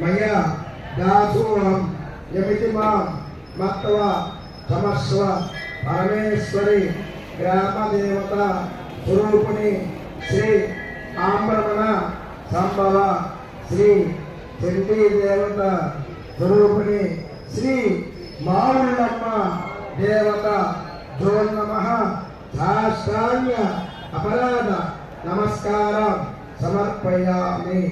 మయ దాసోహం యమితి మాం మత్వ సమస్వ పరమేశ్వరి గ్రామదేవత స్వరూపిణి శ్రీ ఆంబరమణ సంభవ శ్రీ చండీ దేవత స్వరూపిణి శ్రీ మావుళ్ళమ్మ దేవత జో నమ శాస్త్రాన్య అపరాధ నమస్కారం సమర్పయామి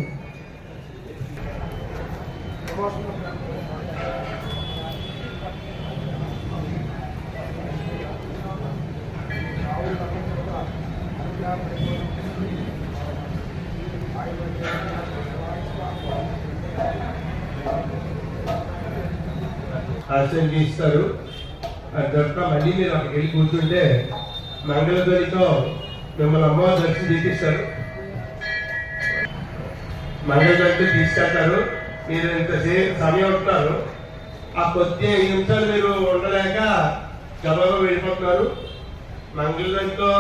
ఆశ్రయం ఇస్తారు దొరకడం మళ్ళీ మీరు అక్కడికి వెళ్ళి కూర్చుంటే మంగళధ్వనితో మిమ్మల్ని అమ్మవారు దర్శనం చేపిస్తారు. మంగళధ్వనితో తీసుకెళ్తారు. మీరు ఇంతసేపు సమయం ఉంటారు. ఆ కొద్ది ఐదు నిమిషాలు మీరు ఉండలేక గబగబా వెళ్ళిపోతున్నారు. మంగళంతో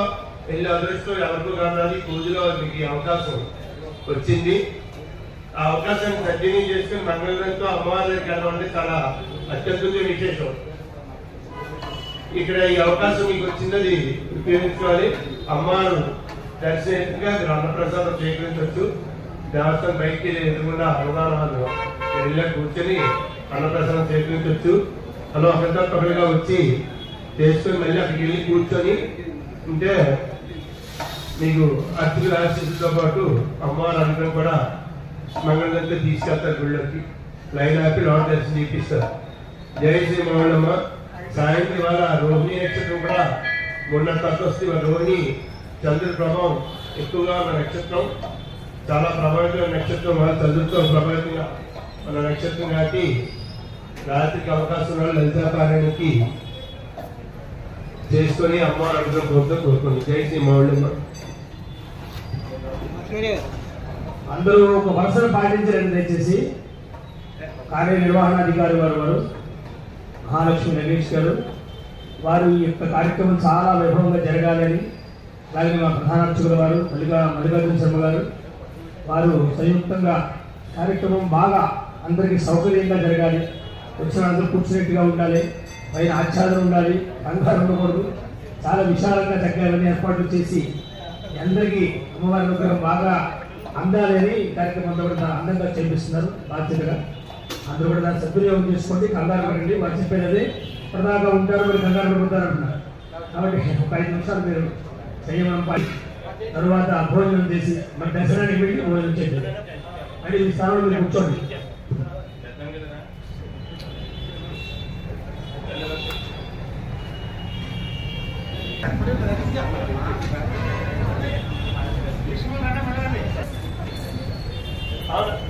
వెళ్ళి అదృష్టం ఎవరికో కావాలి పూజలో మీకు ఈ అవకాశం వచ్చింది. ఆ అవకాశాన్ని కంటిన్యూ చేసుకుని మంగళంతో అమ్మవారి దగ్గరికి అంటే చాలా అత్యద్భుత విశేషం. ఇక్కడ ఈ అవకాశం మీకు వచ్చింది ఉపయోగించుకోవాలి అమ్మవారు దర్శనంగా మీరు అన్నప్రసాదం స్వీకరించవచ్చు. దేవస్థానం బయటికి వెళ్ళి ఎదురుకుండా అన్నదానాలు వెళ్ళి కూర్చొని అన్నప్రసాదం స్వీకరించవచ్చు అలా ఒకరితో ఒకరిగా వచ్చి చేసుకొని మళ్ళీ అక్కడికి వెళ్ళి కూర్చొని ఉంటే మీకు అతిథుల ఆశీస్సుతో పాటు అమ్మవారి అనుగ్రహం కూడా మంగళంతో తీసుకెళ్తారు గుళ్ళకి. లైన్ ఆపి లాడ్ దర్శనం చేపిస్తారు. జై శ్రీ మౌళమ్మ సాయంత్రం ఇవాళ రోహిణి నక్షత్రం కూడా మొన్న తక్కువ వస్తే రోహిణి చంద్రుడి ప్రభావం ఎక్కువగా ఉన్న నక్షత్రం. చాలా ప్రభావితమైన నక్షత్రం మన చంద్రుడితో ప్రభావితమైన మన నక్షత్రం కాబట్టి రాత్రికి అవకాశం ఉన్న లలితాపారాయణకి చేసుకొని అమ్మవారి అనుగ్రహం కోరుతూ కోరుకోండి. జై శ్రీ మౌళమ్మ అందరూ ఒక వరుసను పాటించరండి దయచేసి. కార్యనిర్వహణాధికారి వారు వారు మహాలక్ష్మి నగేష్ గారు వారు ఈ యొక్క కార్యక్రమం చాలా వైభవంగా జరగాలని అలాగే మా ప్రధానార్చకుల వారు మల్లిగా మల్లికార్జున శర్మ గారు వారు సంయుక్తంగా కార్యక్రమం బాగా అందరికీ సౌకర్యంగా జరగాలి. వచ్చిన అందరూ కూర్చున్నట్టుగా ఉండాలి. పైన ఆచ్ఛాదన ఉండాలి. కంగారు ఉండకూడదు. చాలా విశాలంగా చక్కగా ఏర్పాట్లు చేసి అందరికీ అమ్మవారి అనుగ్రహం బాగా అందాలని ఈ కార్యక్రమం అంతా కూడా అందంగా చేపిస్తున్నారు బాధ్యతగా. అందరూ కూడా దాన్ని సద్వినియోగం చేసుకోండి. కంగారు పడండి మర్చిపోయినది ప్రధానంగా ఉంటారు. మరి కంగారు పడిపోతారు అంటున్నారు. కాబట్టి ఒక ఐదు నిమిషాలు మీరు సంయమనం పాటి తర్వాత భోజనం చేసి మరి దర్శనానికి వెళ్ళి భోజనం చేయండి అంటే ఈ స్థానంలో మీరు కూర్చోండి అవును.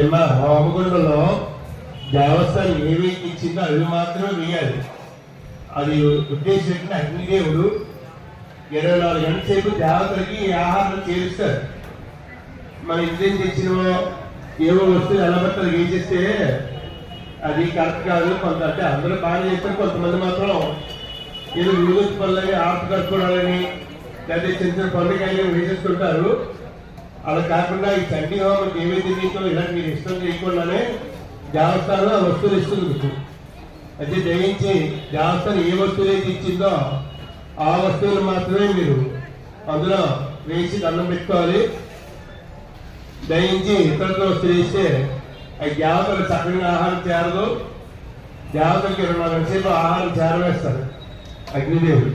ఏమ్మా హోమగుండలో దేవస్థానం ఏవి ఇచ్చిందో అవి మాత్రమే వేయాలి. అది ఉద్దేశించిన అగ్నిదేవుడు ఇరవై నాలుగు గంటల సేపు దేవతలకి ఆహారం చేరుస్తారు. మన ఇంట్లో తెచ్చినవో ఏవో వస్తువులు ఎలా పట్టాలి వేసేస్తే అది కరెక్ట్ కాదు. కొంత అంటే అందరూ బాగా చేస్తారు కొంతమంది మాత్రం ఏదో ఊరికి పనులని ఆపు కట్టుకోవాలని లేదా చిన్న చిన్న పనులకి వేసేస్తుంటారు. అలా కాకుండా ఈ చండీ హోమం ఏవైతే నీతో ఇలాంటి మీరు ఇష్టం చేయకుండానే దేవస్థానం ఆ వస్తువులు ఇస్తుంది మీకు అయితే దయించి దేవస్థానం ఏ వస్తువులు అయితే ఇచ్చిందో ఆ వస్తువులు మాత్రమే మీరు అందులో వేసి దండం పెట్టుకోవాలి. దయించి ఇతరులతో వస్తువులు ఇస్తే అవి దేవతలు చక్కగా ఆహారం చేరదు. దేవతలకి ఇరవై నాలుగు సేపు ఆహారం చేరవేస్తారు అగ్నిదేవుడు.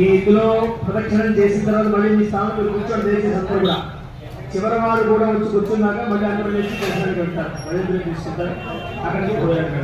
మీ ఇందులో ప్రదక్షిణం చేసిన తర్వాత మళ్ళీ మీ స్థానంలో కూర్చొని చేసే అందరూ కూడా. చివరి వారు కూడా వచ్చి కూర్చున్నాక మళ్ళీ అందరూ చేసి దర్శనానికి వెళ్తారు మళ్ళీ తీసుకుంటారు అక్కడికి పోయారు.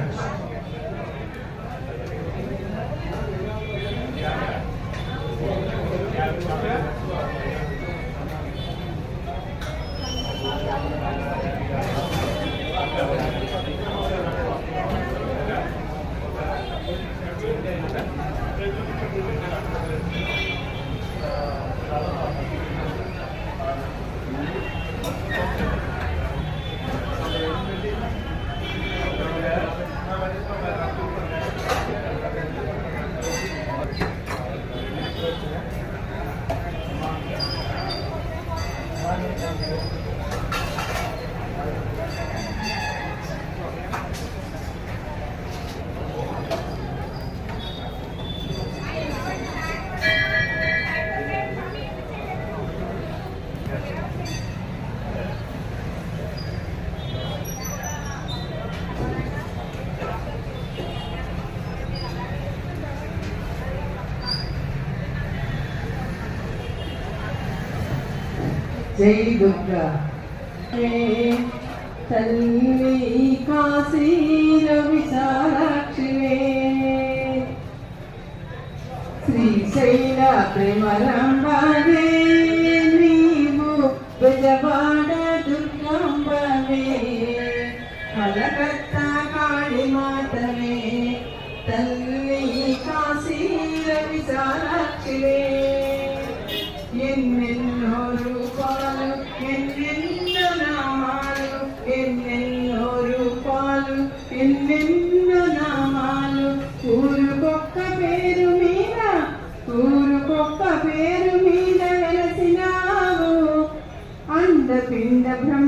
జై దుర్గా. తల్లి కాశీర విశాలాక్షివే. శ్రీశైల ప్రేమరంభవే నీవు బెజవాడ దుర్గంబవే. కలకత్త కాళి మాతవే. తల్లి కాశీర విశాలాక్షివే. Abraham